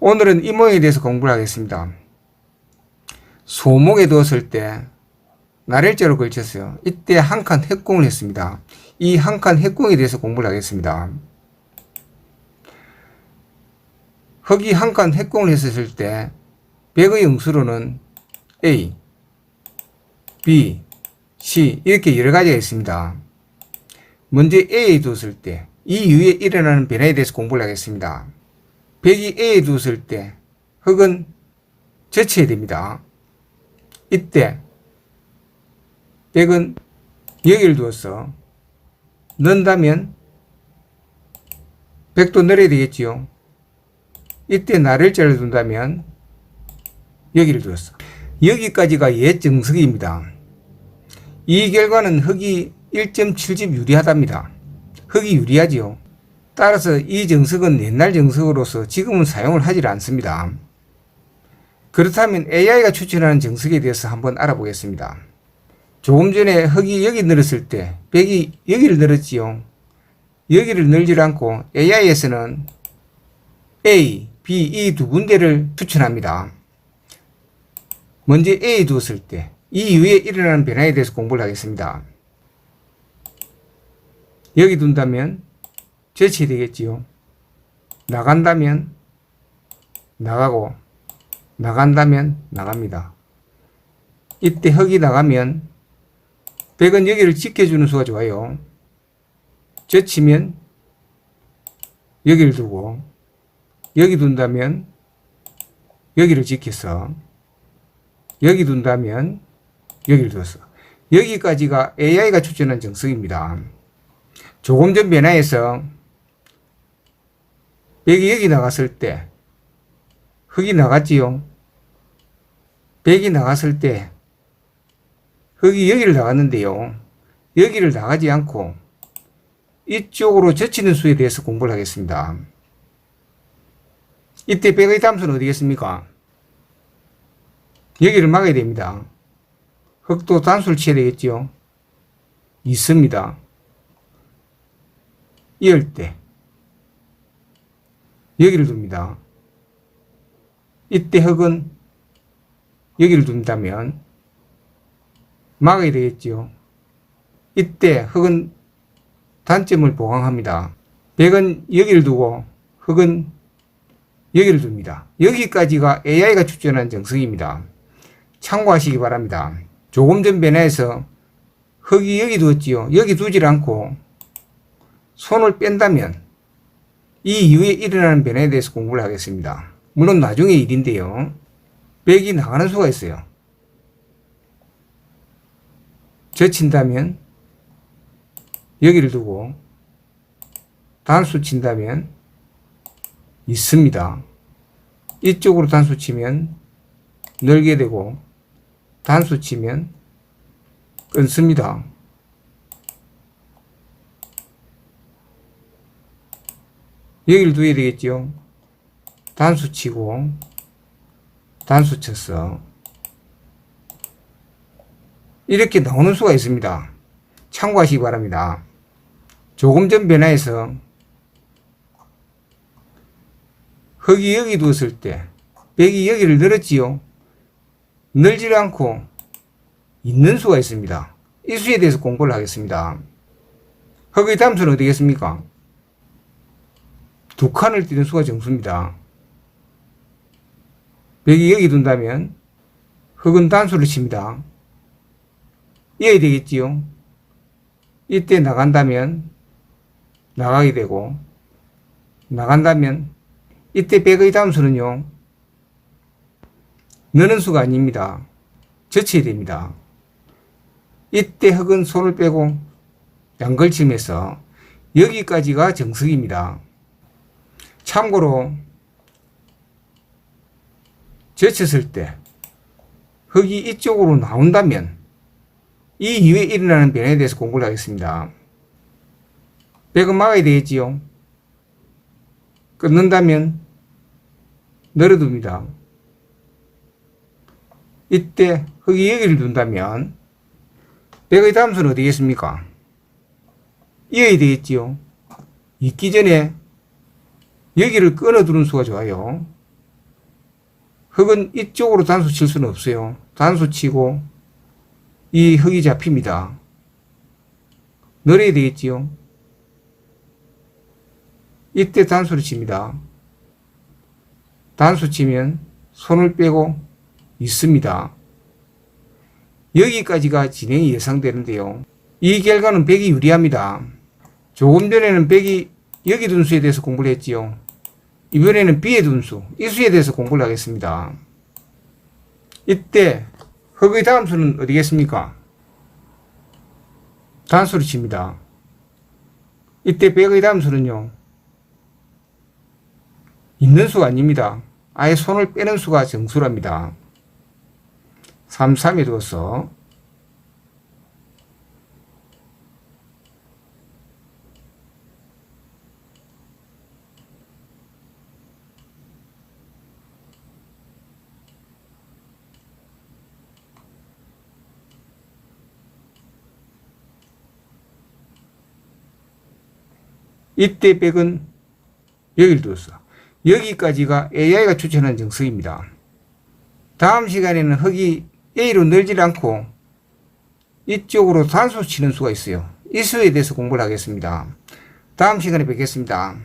오늘은 이 모양에 대해서 공부를 하겠습니다. 소목에 두었을 때 나를자로 걸쳤어요. 이때 한 칸 핵공을 했습니다. 이 한 칸 핵공에 대해서 공부를 하겠습니다. 흙이 한 칸 핵공을 했을 때 백의 응수로는 A, B, C 이렇게 여러 가지가 있습니다. 먼저 A에 두었을 때 이 이후에 일어나는 변화에 대해서 공부를 하겠습니다. 백이 A에 두었을 때 흙은 젖혀야 됩니다. 이때 백은 여기를 두어서 넣는다면 백도 내려야 되겠지요. 이때 나를 자를 둔다면 여기를 두었어. 여기까지가 옛 정석입니다. 이 결과는 흙이 1.7집 유리하답니다. 흙이 유리하지요. 따라서 이 정석은 옛날 정석으로서 지금은 사용을 하지 않습니다. 그렇다면 AI가 추천하는 정석에 대해서 한번 알아보겠습니다. 조금 전에 흙이 여기 늘었을 때 백이 여기를 늘었지요. 여기를 늘지 않고 AI에서는 A, B 이두 군데를 추천합니다. 먼저 A 두었을 때 이 이후에 일어나는 변화에 대해서 공부를 하겠습니다. 여기 둔다면 제치 되겠지요. 나간다면 나가고 나간다면 나갑니다. 이때 흙이 나가면 백은 여기를 지켜주는 수가 좋아요. 젖히면 여기를 두고 여기 둔다면 여기를 지켜서 여기 둔다면 여기를 둬서 여기까지가 AI가 추천한 정석입니다. 조금 전 변화에서 백이 여기 나갔을 때 흙이 나갔지요. 백이 나갔을 때 흙이 여기를 나갔는데요. 여기를 나가지 않고 이쪽으로 젖히는 수에 대해서 공부를 하겠습니다. 이때 백의 담수는 어디겠습니까? 여기를 막아야 됩니다. 흙도 단수를 치어야 되겠죠. 있습니다. 이을 때 여기를 둡니다. 이때 흙은 여기를 둔다면 막아야 되겠지요. 이때 흙은 단점을 보강합니다. 백은 여기를 두고 흙은 여기를 둡니다. 여기까지가 AI가 추천한 정석입니다. 참고하시기 바랍니다. 조금 전 변화에서 흙이 여기 두었지요. 여기 두질 않고 손을 뺀다면 이 이후에 일어나는 변화에 대해서 공부를 하겠습니다. 물론 나중에 일인데요. 백이 나가는 수가 있어요. 젖힌다면 여기를 두고 단수 친다면 있습니다. 이쪽으로 단수 치면 늘게 되고 단수 치면 끊습니다. 여기를 두어야 되겠죠. 단수 치고 단수 쳤어. 이렇게 나오는 수가 있습니다. 참고하시기 바랍니다. 조금 전 변화에서 흙이 여기 두었을 때 백이 여기를 늘었지요. 늘지 않고 있는 수가 있습니다. 이 수에 대해서 공부를 하겠습니다. 흙의 담수는 어디겠습니까? 두 칸을 띄는 수가 정수입니다. 백이 여기 둔다면 흙은 단수를 칩니다. 이어야 되겠지요. 이때 나간다면 나가게 되고 나간다면 이때 백의 담수는요. 느는 수가 아닙니다. 젖혀야 됩니다. 이때 흙은 손을 빼고 양걸침해서 여기까지가 정석입니다. 참고로 젖혔을 때 흙이 이쪽으로 나온다면 이 이후에 일어나는 변화에 대해서 공부를 하겠습니다. 백은 막아야 되겠지요. 끊는다면 늘어둡니다. 이때 흙이 여기를 둔다면 백의 담수는 어디겠습니까? 이어야 되겠지요. 있기 전에 여기를 끊어두는 수가 좋아요. 흙은 이쪽으로 단수 칠 수는 없어요. 단수 치고 이 흙이 잡힙니다. 늘어야 되겠지요. 이때 단수를 칩니다. 단수 치면 손을 빼고 있습니다. 여기까지가 진행이 예상되는데요. 이 결과는 백이 유리합니다. 조금 전에는 백이 여기 둔수에 대해서 공부를 했지요. 이번에는 B의 둔수, 이 수에 대해서 공부를 하겠습니다. 이때 흙의 다음 수는 어디겠습니까? 단수를 칩니다. 이때 백의 다음 수는요. 있는 수가 아닙니다. 아예 손을 빼는 수가 정수랍니다. 3, 3에 두어서 이때 백은 여기를 두었어. 여기까지가 AI가 추천한 정석입니다. 다음 시간에는 흙이 A로 늘질 않고 이쪽으로 단수 치는 수가 있어요. 이 수에 대해서 공부를 하겠습니다. 다음 시간에 뵙겠습니다.